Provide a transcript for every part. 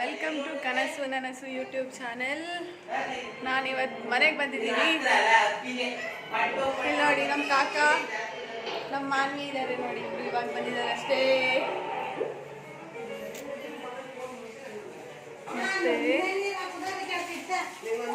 Welcome to ಕನಸು ನನಸು YouTube channel ನಾನು ಇವತ್ತು ಮನೆಗೆ ಬಂದಿದ್ದೀನಿ. ಇಲ್ಲಿ ನೋಡಿ ನಮ್ಮ ಕಾಕ ನಮ್ಮ ಮಾನ್ವಿ ಇದ್ದಾರೆ ನೋಡಿ, ಇವಾಗ ಬಂದಿದ್ದಾರೆ ಅಷ್ಟೇ.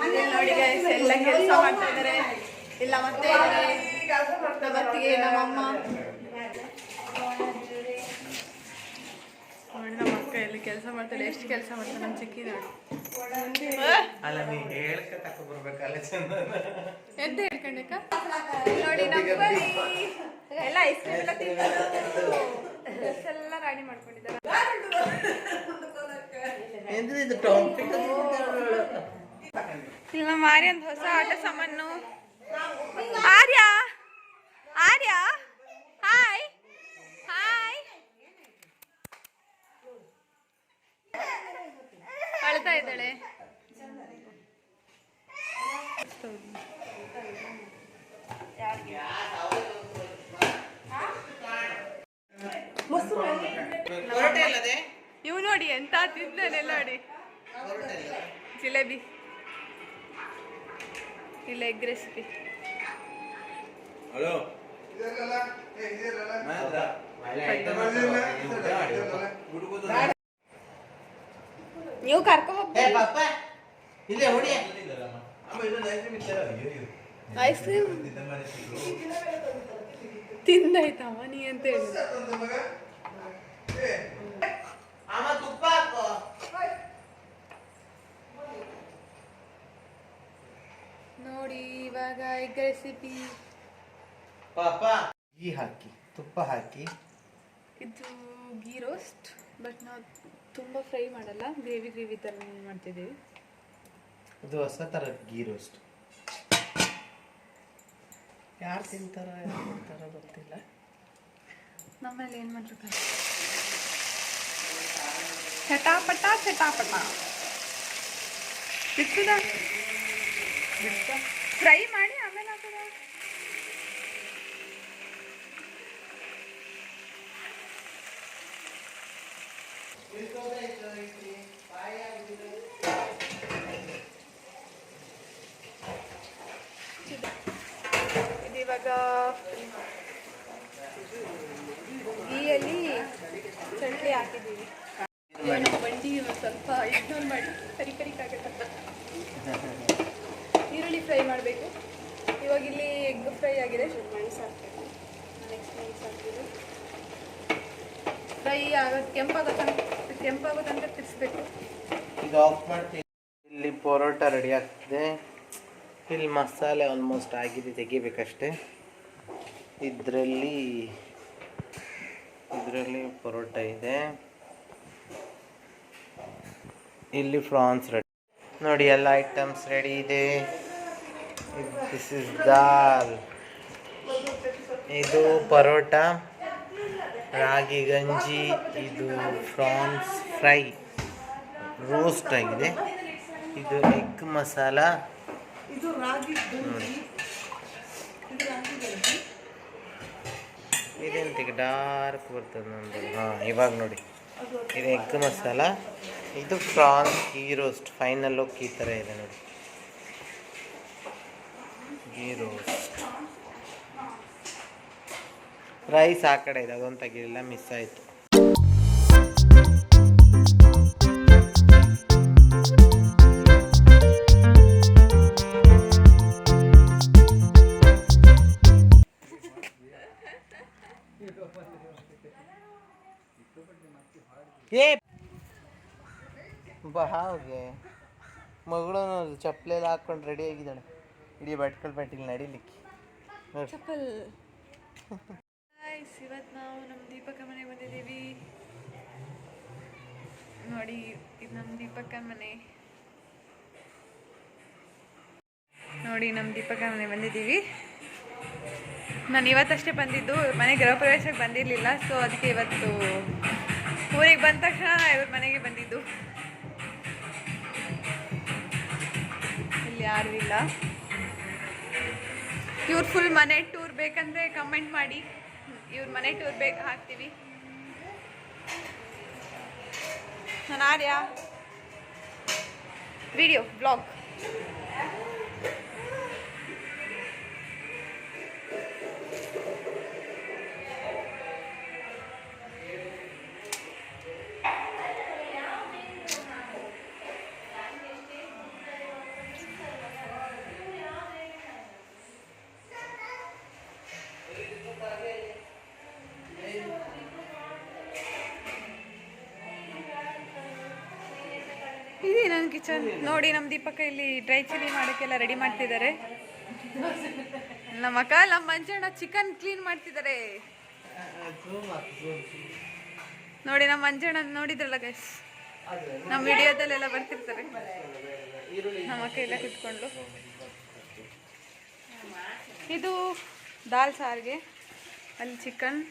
ಮತ್ತೆ ಗೈಸ್ ಎಲ್ಲ ಕೆಲಸ ಮಾಡ್ತಾ ಇದ್ದಾರೆ ಇಲ್ಲ, ಮತ್ತೆ ಇದ್ದಾರೆ ನಮ್ಮತ್ತಿಗೆ ನಮ್ಮಮ್ಮ. ಕೆಲಸ ಮಾಡ್ತಾಳೆ ಎಷ್ಟು ಕೆಲಸ ಮಾಡ್ತಾಳೆ ನಮ್ಮ ಚಿಕ್ಕಿ ನೋಡಿ ಅಲ್ಲ ನೀ ಹೇಳ್ಕ ತಕ ಬರ್ಬೇಕಲ್ಲ ಚಂದ. ಎಂತ ಹೇಳ್ಕೊಂಡಕ್ಕ? ನೋಡಿ ಎಲ್ಲ ಐಸ್ ಕ್ರೀಮ್ ಎಲ್ಲ ಎಲ್ಲ ರೆಡಿ ಮಾಡ್ಕೊಂಡಿದ್ದಾರೆ. ಎಂದ್ರೆ ಇದು ಟಾಪಿಕ್ ಇಲ್ಲ ಮಾರಿ ಒಂದು ಹೊಸ ಆಟ ಸಾಮಾನು ಆರ್ಯ ಆರ್ಯ ಹಾಯ್ ಹಾಯ್ ಅಳ್ತಾ ಇದ್ದಾಳೆ ಹೊರಟೆ ಅಲ್ಲದೆ ಇವ್ ನೋಡಿ ಎಂತ ತಿಂದಾನೆ ನೋಡಿ ಜಿಲೇಬಿ ಇಲ್ಲ. ಎಗ್ ರೆಸಿಪಿ ಹಲೋ ನೀವು. ಕರ್ಕೊ ಹೋಗ್ತೀವಿ ಏ ಪಾಪ ಇಲ್ಲೇ ಹೊಡಿ. ಐಸ್ ಕ್ರೀಮ್ ತಿಂದಾಯ್ತಾವ ನೀ ಅಂತ ಹೇಳಿ ಅಮ್ಮ ತುಪ್ಪ ಹಾಕೋ ನೋಡಿ ಇವಾಗ ಎಗ್ ರೆಸಿಪಿ ಪಾಪ ಗೀ ಹಾಕಿ ತುಪ್ಪ ಹಾಕಿ. ಇದು ಗೀ ರೋಸ್ಟ್ ಬಟ್ ನಾವು ತುಂಬ ಫ್ರೈ ಮಾಡಲ್ಲ. ಗ್ರೇವಿ ಗ್ರೇವಿ ಥರ ಮಾಡ್ತಿದ್ದೀವಿ. ಇದು ಹೊಸ ಥರ ಗೀ ರೋಸ್ಟ್ ಯಾರು ತಿಂತಾರ ಯಾರು ತಿಂತಾರ ಗೊತ್ತಿಲ್ಲ. ನಮ್ಮಲ್ಲಿ ಏನು ಮಾಡ್ಬೇಕು? ಚಟಾಪಟ ಚಟಾಪಟ. ಬಿಡ್ತದ ಬಿಡ್ತ ಫ್ರೈ ಮಾಡಿ ಹಾಕದ ಇದು ಇವಾಗ ಗೀಯಲ್ಲಿ ಚಟ್ನಿ ಹಾಕಿದ್ದೀವಿ. ಬಂಡಿ ಸ್ವಲ್ಪ ಇಗ್ನೋರ್ ಮಾಡಿ ಕರಿ ಕರಿಕಾಗತ್ತೆ. ಈರುಳ್ಳಿ ಫ್ರೈ ಮಾಡಬೇಕು. ಎಗ್ ಫ್ರೈ ಆಗಿದೆ. ಮೆಣಸು ಹಾಕ್ಬೇಕು ನೆಕ್ಸ್ಟ್ ಫ್ರೈ ಆಗೋದು ಕೆಂಪಾಗೋ ತನಕ ಕೆಂಪಾಗೋ ತನಕ ತಿರ್ಸ್ಬೇಕು. ಇದು ಆಫ್ ಮಾಡ್ತೀನಿ. ಇಲ್ಲಿ ಪರೋಟ ರೆಡಿ ಆಗ್ತಿದೆ. ಇಲ್ಲಿ ಮಸಾಲೆ ಆಲ್ಮೋಸ್ಟ್ ಆಗಿದೆ, ತೆಗಿಬೇಕಷ್ಟೆ. ಇದರಲ್ಲಿ ಇದರಲ್ಲಿ ಪರೋಟ ಇದೆ. ಇಲ್ಲಿ ಫ್ರಾನ್ಸ್ ರೆಡಿ ನೋಡಿ, ಎಲ್ಲ ಐಟಮ್ಸ್ ರೆಡಿ ಇದೆ. ದಿಸ್ ಇಸ್ ದಾಲ್ ಇದು ಪರೋಟ ರಾಗಿ ಗಂಜಿ ಇದು ಫ್ರಾನ್ಸ್ ಫ್ರೈ. ರೋಸ್ಟ್ ಆಗಿದೆ. ಇದು ಎಗ್ ಮಸಾಲ. ನೋಡಿ ಇದೆಂತಿಗೆ ಡಾರ್ಕ್ ಬರ್ತದೆ ನಂದು. ಹಾಂ ಇವಾಗ ನೋಡಿ. ಇದು ಎಗ್ ಮಸಾಲ. ಇದು ಫ್ರಾನ್ಸ್ ಈ ರೋಸ್ಟ್ ಫೈನಲ್ ಲುಕ್ ಈ ಥರ ಇದೆ ನೋಡಿ. ಗೀ ರೋಸ್ಟ್ ರೈಸ್ ಆ ಕಡೆ ಇದೆ, ಅದೊಂದು ತೆಗಿಲಿಲ್ಲ ಮಿಸ್ ಆಯಿತು. ಏ ಬಾವ್ಗೆ ಮಗಳು ಚಪ್ಪಲೆಲ್ಲ ಹಾಕೊಂಡು ರೆಡಿ ಆಗಿದ್ದಾಳೆ. ಇಡೀ ಬಟ್ಕಲ್ ಬಟ್ಟಿಲ್ ನಡಿಲಿಕ್ಕೆ. ನೋಡಿ. ಚಪ್ಪಲ್. ಇವತ್ತು ನಾವು ನಮ್ಮ ದೀಪಕ ಮನೆಗೆ ಬಂದಿದ್ದೀವಿ. ನೋಡಿ ಇದು ನಮ್ಮ ದೀಪಕ ಮನೆ. ನೋಡಿ ನಮ್ಮ ದೀಪಕ ಮನೆ ಬಂದಿದ್ದೀವಿ. ನಾನು ಇವತ್ತಷ್ಟೇ ಬಂದಿದ್ದು ಮನೆ ಗೃಹ ಪ್ರವೇಶಕ್ಕೆ ಬಂದಿರಲಿಲ್ಲ ಸೊ ಅದಕ್ಕೆ ಇವತ್ತು ಊರಿಗೆ ಬಂದ ತಕ್ಷಣ ಇವತ್ತು ಮನೆಗೆ ಬಂದಿದ್ದು. ಇಲ್ಲಿ ಯಾರು ಇಲ್ಲ. ಇವ್ರ ಫುಲ್ ಮನೆ ಟೂರ್ ಬೇಕಂದ್ರೆ ಕಮೆಂಟ್ ಮಾಡಿ. ಇವ್ರ ಮನೆ ಟೂರ್ ಬೇಕು ಹಾಕ್ತೀವಿ. ನಾನು ಆರ್ಯ. ವಿಡಿಯೋ ಬ್ಲಾಗ್ ಕಿಚನ್ ನೋಡಿ ನಮ್ಮ ದೀಪಕ ಇಲ್ಲಿ ಡ್ರೈ ಚಿಲ್ಲಿ ಮಾಡೋಕ್ಕೆಲ್ಲ ರೆಡಿ ಮಾಡ್ತಿದ್ದಾರೆ. ನಮ್ಮ ಅಕ್ಕ, ನಮ್ಮ ಮಂಜಣ್ಣ ಚಿಕನ್ ಕ್ಲೀನ್ ಮಾಡ್ತಿದ್ದಾರೆ. ನೋಡಿ, ನಮ್ಮ ಮಂಜಣ್ಣ ನೋಡಿದ್ರಲ್ಲ ಗೈಸ್ ನಮ್ಮ ವಿಡಿಯೋದಲ್ಲೆಲ್ಲ ಬರ್ತಿರ್ತಾರೆ. ನಮ್ಮ ಅಕ್ಕ ಎಲ್ಲ ಕುತ್ಕೊಂಡು. ಇದು ದಾಲ್ ಸಾರಿಗೆ, ಅಲ್ಲಿ ಚಿಕನ್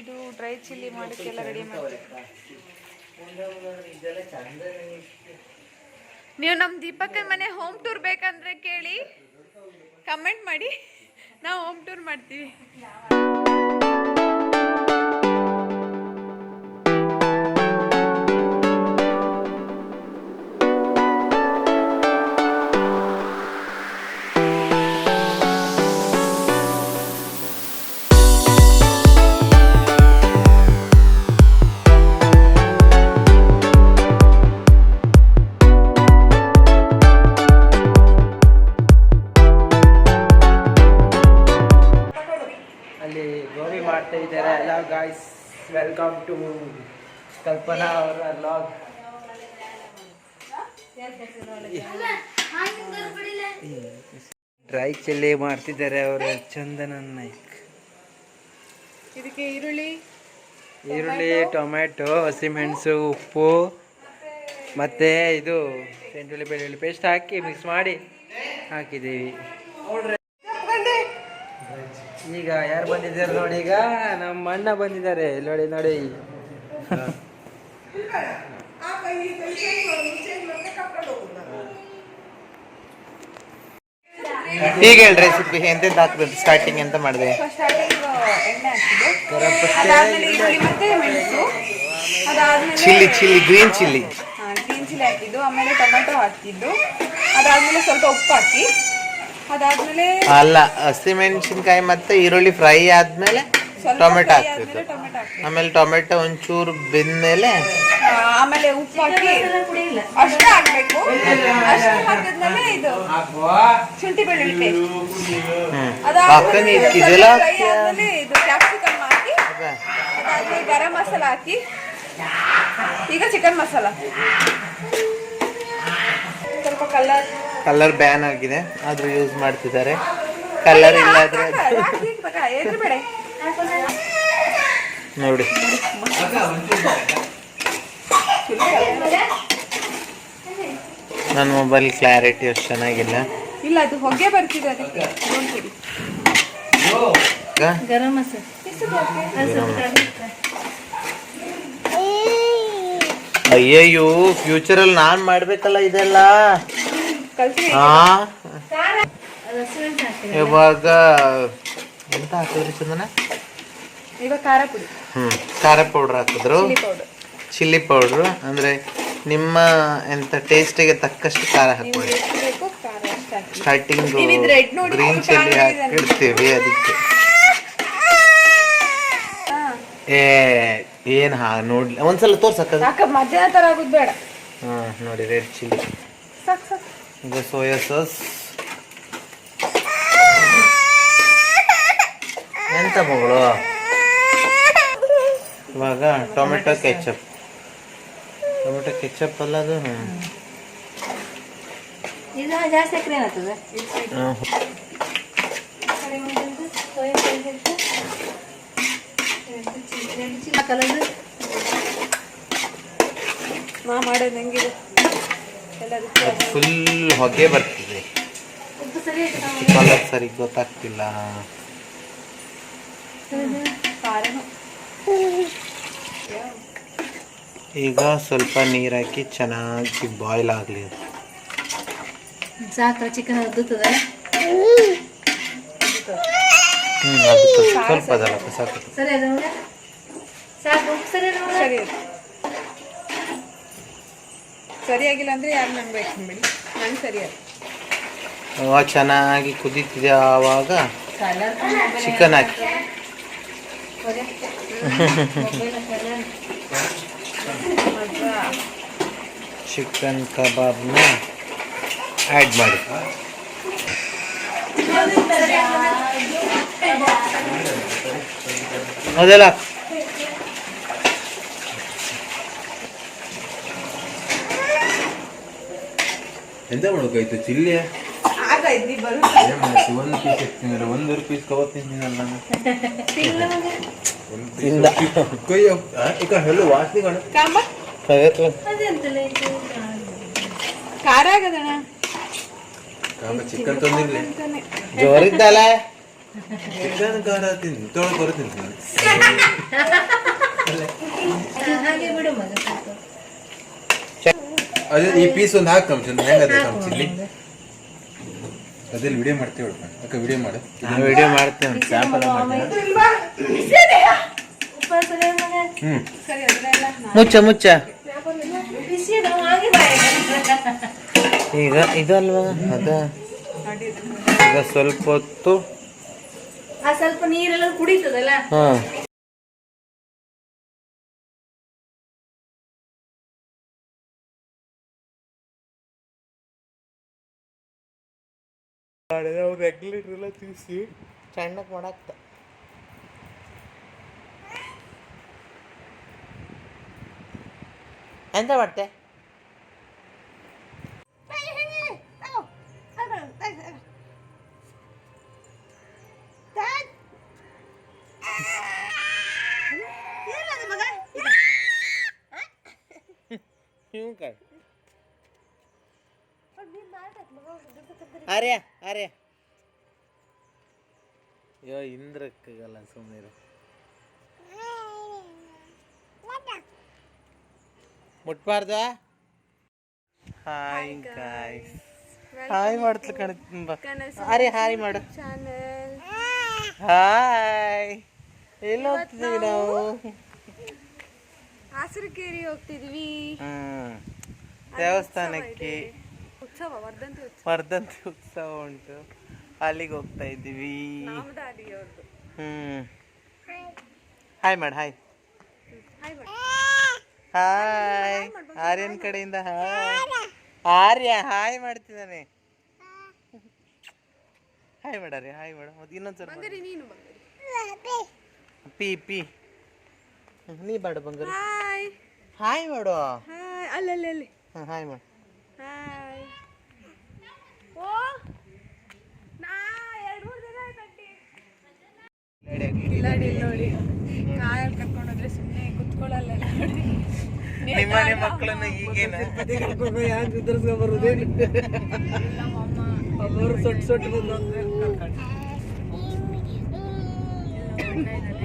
ಇದು ಡ್ರೈ ಚಿಲ್ಲಿ ಮಾಡೋಕ್ಕೆಲ್ಲ ರೆಡಿ ಮಾಡ್ತಿದ್ದಾರೆ. ನೀವು ನಮ್ಮ ದೀಪಕ್ಕನ ಮನೆ ಹೋಮ್ ಟೂರ್ ಬೇಕಂದ್ರೆ ಕೇಳಿ ಕಮೆಂಟ್ ಮಾಡಿ. ನಾವು ಹೋಮ್ ಟೂರ್ ಮಾಡ್ತೀವಿ. ಟು ಕಲ್ಪನಾ ಅವರ ಲಾಗ್ ಡ್ರೈ ಚಿಲ್ಲಿ ಮಾಡ್ತಿದ್ದಾರೆ ಅವರು ಚಂದನ ನಾಯ್ಕ್. ಇದಕ್ಕೆ ಈರುಳ್ಳಿ ಈರುಳ್ಳಿ ಟೊಮ್ಯಾಟೊ. ಹಸಿಮೆಣಸು ಉಪ್ಪು ಮತ್ತೆ ಇದು ಚೆಂಡುಳ್ಳಿ ಬೆಳ್ಳುಳ್ಳಿ ಪೇಸ್ಟ್ ಹಾಕಿ ಮಿಕ್ಸ್ ಮಾಡಿ ಹಾಕಿದ್ದೀವಿ. ಈಗ ಯಾರು ಬಂದಿದ್ದಾರೆ ನೋಡಿ ಈಗ ನಮ್ಮ ಅಣ್ಣ ಬಂದಿದ್ದಾರೆ. ನೋಡಿ ನೋಡಿ. ಈಗ ಹೇಳಿ ರೆಸಿಪಿ ಎಂತೆಂತ ಹಾಕ್ಬೇಕು ಸ್ಟಾರ್ಟಿಂಗ್ ಎಂತ ಮಾಡಿದೆ? Chilli chilli green chilli. Green chilli ಹಾಕಿದ್ದು ಆಮೇಲೆ ಟೊಮೆಟೊ ಹಾಕಿದ್ದು ಅದಾದ್ಮೇಲೆ ಸ್ವಲ್ಪ ಉಪ್ಪು ಹಾಕಿ. ಅದಾದ್ಮೇಲೆ ಅಲ್ಲ ಹಸಿಮೆಣಸಿನ್ಕಾಯಿ ಮತ್ತೆ ಈರುಳ್ಳಿ ಫ್ರೈ ಆದ್ಮೇಲೆ ಟೊಮೆಟೊ ಹಾಕ್ತಿತ್ತು ಹಾಕ್ತಿದ್ದು ಆಮೇಲೆ ಟೊಮೆಟೊ ಒಂಚೂರು ಬೆಂದ್ಮೇಲೆ ಆಮೇಲೆ ಉಪ್ಪು ಹಾಕಿ ಅಷ್ಟೇ ಹಾಕ್ಬೇಕು. ಅಷ್ಟು ಹಾಕಿದ್ಮೇಲೆ ಇದು ಶುಂಠಿ ಬೆಳ್ಳುಳ್ಳಿ ಪೇಸ್ಟ್ ಅದಾದ್ಮೇಲೆ ಇದೆಲ್ಲ ಇದು ಕ್ಯಾಪ್ಸಿಕಮ್ ಹಾಕಿ ಅದಾದ್ಮೇಲೆ ಗರಂ ಮಸಾಲ ಹಾಕಿ. ಈಗ ಚಿಕನ್ ಮಸಾಲ. ಸ್ವಲ್ಪ ಕಲರ್ ಕಲರ್ ಬ್ಯಾನ್ ಆಗಿದೆ. ಆದರೂ ಯೂಸ್ ಮಾಡ್ತಿದ್ದಾರೆ. ಕಲರ್ ಇಲ್ಲಾದ್ರೆ ನೋಡಿ. ನನ್ನ ಮೊಬೈಲ್ ಕ್ಲಾರಿಟಿ ಅಷ್ಟು ಚೆನ್ನಾಗಿಲ್ಲ. ಇಲ್ಲ ಅದು ಹೊಗೆ ಬರ್ತಿದೆ ಅದಕ್ಕೆ. ನೋಡ್ತೀರಿ ಅಕ್ಕ, ಗರಂ ಮಸಾಲೆ ಅಯ್ಯಯ್ಯೋ ಫ್ಯೂಚರಲ್ಲಿ ನಾನು ಮಾಡಬೇಕಲ್ಲ ಇದೆಲ್ಲ? ಇವಾಗ ಎಂತ ಹಾಕಿದ್ರಿ ಚಂದನ? ಇವಾಗ ಖಾರ ಪುಡಿ. ಹ್ಮ್ ಖಾರ ಪೌಡ್ರ್ ಹಾಕಿದ್ರು. Chilli powder. ಅಂದ್ರೆ ನಿಮ್ಮ ಎಂತ ಟೇಸ್ಟಿಗೆ ತಕ್ಕಷ್ಟು ಖಾರ ಹಾಕೊಳ್ಳಿ ಸ್ಟಾರ್ಟಿಂಗ್ ಗ್ರೀನ್ ಚಿಲ್ಲಿ ಹಾಕಿಡ್ತೀವಿ ಅದಕ್ಕೆ. ಏ ಏನ್ ಹಾ ನೋಡ್ಲಿ. ಒಂದ್ಸಲ ತೋರ್ಸಕ್ಕ ಮಧ್ಯಾಹ್ನ ತರ ಆಗುದು ಬೇಡ. ಹಾ ನೋಡಿ ರೆಡ್ ಚಿಲ್ಲಿ ಸಾಕ್ ಸಾಕ್. ಇದು ಸೋಯಾ ಸಾಸ್ ಎಂತ ಮಗಳು? ಇವಾಗ ಟೊಮೆಟೊ ಕೆಚಪ್ ಟೊಮೆಟೊ ಕೆಚಪ್ ಅಲ್ಲ ಅದು? ನಾ ಮಾಡೋದು ಹೆಂಗಿದೆ? ಫುಲ್ ಹೊಗೆ ಬರ್ತಿದೆ. ಕಲರ್ ಸರಿ ಗೊತ್ತಾಗ್ತಿಲ್ಲ. ಈಗ ಸ್ವಲ್ಪ ನೀರು ಹಾಕಿ ಚೆನ್ನಾಗಿ ಬಾಯ್ಲ್ ಆಗಲಿ ಚಿಕನ್ ಹ್ಞೂ ಅದು ಸ್ವಲ್ಪ ಅದಲ್ಲ ಸಾಕು. ಸರಿ ಸಾಕು ಸರಿ ಸರಿ ಸರಿಯಾಗಿಲ್ಲ ಅಂದರೆ ಯಾರು ನಂಬಬೇಕು ಬೇಕಂಬಿಡಿ ನಂಗೆ ಸರಿಯಾಗಿ. ಅವ ಚೆನ್ನಾಗಿ ಕುದೀತಿದೆ ಆವಾಗ? ಚಿಕನ್ ಹಾಕಿ. ಚಿಕನ್ ಕಬಾಬ್ನ ಆ್ಯಡ್ ಮಾಡಿ. ಅದೆಲ್ಲ ಎಂತ ಮಾಡ್ಬೇಕಾಯ್ತು ಚಿಲ್ಲಿ ಒಂದು ಪೀಸ್ ಪೀಸ್ ನಾನು. ಒಂದು ಕೊಯ್ಯೋ ಆ, ಈಗ ಹೇಳು ವಾಸನೆ ಕಾಣು. ಖಾರ ಕಾಂಬ ಚಿಕನ್ ತಂದಿರ್ಲಿ. ಜೋರಿದ್ದಲ್ಲ. ಚಿಕನ್ ಖಾರ ತಿಂದು ತೊಳೆ ಕೊರ ತಿಂತೀನಿ. ಹಾಗೆ ಬಿಡು ಮಗ ಅದೇ ಈ ಪೀಸ್ ಒಂದು ಹಾಕಿ ಕಂಶ ಹೆಂಗದ ಕಂಶ ಚಿಲ್ಲಿ ಅದ್ರಲ್ಲಿ ವಿಡಿಯೋ ಮಾಡ್ತೀವಿ ಅಕ್ಕ ವಿಡಿಯೋ ಮಾಡು. ನಾ ವಿಡಿಯೋ ಮಾಡ್ತೇನೆ ಸ್ಯಾಂಪಲ್ ಅದನ್ನೆಲ್ಲ ಮುಚ್ಚ ಮುಚ್ಚ. ಈಗ ಇದಲ್ವಾ? ಅದ. ಈಗ ಸ್ವಲ್ಪ ಹೊತ್ತು ಆ ಸ್ವಲ್ಪ ನೀರೆಲ್ಲ ಕುಡಿತದಲ್ಲ? ಹಾ. ರೆಗ್ಯುಲೇಟರ್ ತಿಳಿಸಿ ಸಣ್ಣಕ್ಕೆ ಮಾಡಾಕ್ತ. ಎಂತ ಮಾಡ್ತೆ? ಅರೆ ಅರೆ ಅಯ್ಯೋ ಇಂದ್ರಕ್ಕಾಗಲ್ಲ ಸುಮ್ಮನೆ ಮುಟ್ಬಾರ್ದ ಹಾಯ್ ಗಾಯ್ಸ್ ಹಾಯ್ ಮಾಡ್ತಲ ಕಣ ತುಂಬ ಅರೆ ಹಾಯ್ ಮಾಡು. ಚಾನಲ್ ಹಾಯ್ ಎಲ್ಲಿ ಹೋಗ್ತಿದ್ದೀವಿ ನಾವು? ಹಸಿರುಕೇರಿ ಹೋಗ್ತಿದ್ವಿ. ಹ್ಮ್. ದೇವಸ್ಥಾನಕ್ಕೆ. ಉತ್ಸವ ವರ್ಧಂತಿ ಉತ್ಸವ. ವರ್ಧಂತಿ ಉತ್ಸವ ಉಂಟು. ಅಲ್ಲಿಗೆ ಹೋಗ್ತಾ ಇದ್ದೀವಿ. ಹ್ಮ್. ಹಾಯ್ ಮಾಡು ಹಾಯ್ ಹಾಯ್ ಆರ್ಯನ್ ಕಡೆಯಿಂದ ಹಾಯ್ ಆರ್ಯ. ಹಾಯ್ ಮಾಡ್ತಿದ್ದಾನೆ. ಹಾಯ್ ಮಾಡಾರೆ ಹಾಯ್ ಮಾಡು. ನೀನು ಬಂಗಾರಿ ಪಿ ಪಿ. ನೀ ಮಾಡು ಬಂಗಾರ ಹಾಯ್ ಹಾಯ್ ಮಾಡು. ಹಾಯ್ ಅಲ್ಲಲ್ಲಿ ಹಾಯ್ ಮಾಡು ಹಾಯ್ ಓ ನಾ ಎರಡು ಮೂರು ದಿನ ಆಯ್ತಂಟಿ ಕಿಲಾಡಿ ನೋಡಿ. ಕಾಯಲ್ಲಿ ಕರ್ಕೊಂಡು ಹೋದ್ರೆ ಸುಮ್ಮನೆ ಕುತ್ಕೊಳ್ಳಲ್ಲ ನೋಡಿ. ನಿಮ್ಮನೆ ಮಕ್ಕಳನ್ನು ಈಗೇನ?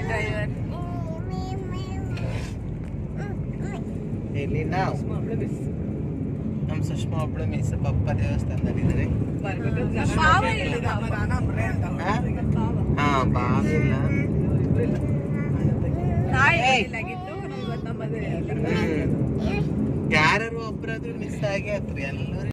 ಡ್ರೈವರ್ ಇಲ್ಲಿ ನಾವು? ನಮ್ಮ ಸುಷ್ಮಾ ಒಬ್ಳು ಮೀಸ ಪಪ್ಪ ದೇವಸ್ಥಾನದಲ್ಲಿದ್ದಾರೆ. ಇಲ್ಲಿದೆ ಹಾ ಬಾವಿಲ್ಲ ತಾಯಿ ಇಲ್ಲಾಗಿತ್ತು ನಮ್ಗೆ ಇವತ್ತು ನಮ್ಮ ಮದುವೆ ಯಾರು ಒಬ್ರಾದ್ರೂ ಮಿಸ್ ಆಗೇ ಆತ್ರಿ ಎಲ್ಲರೂ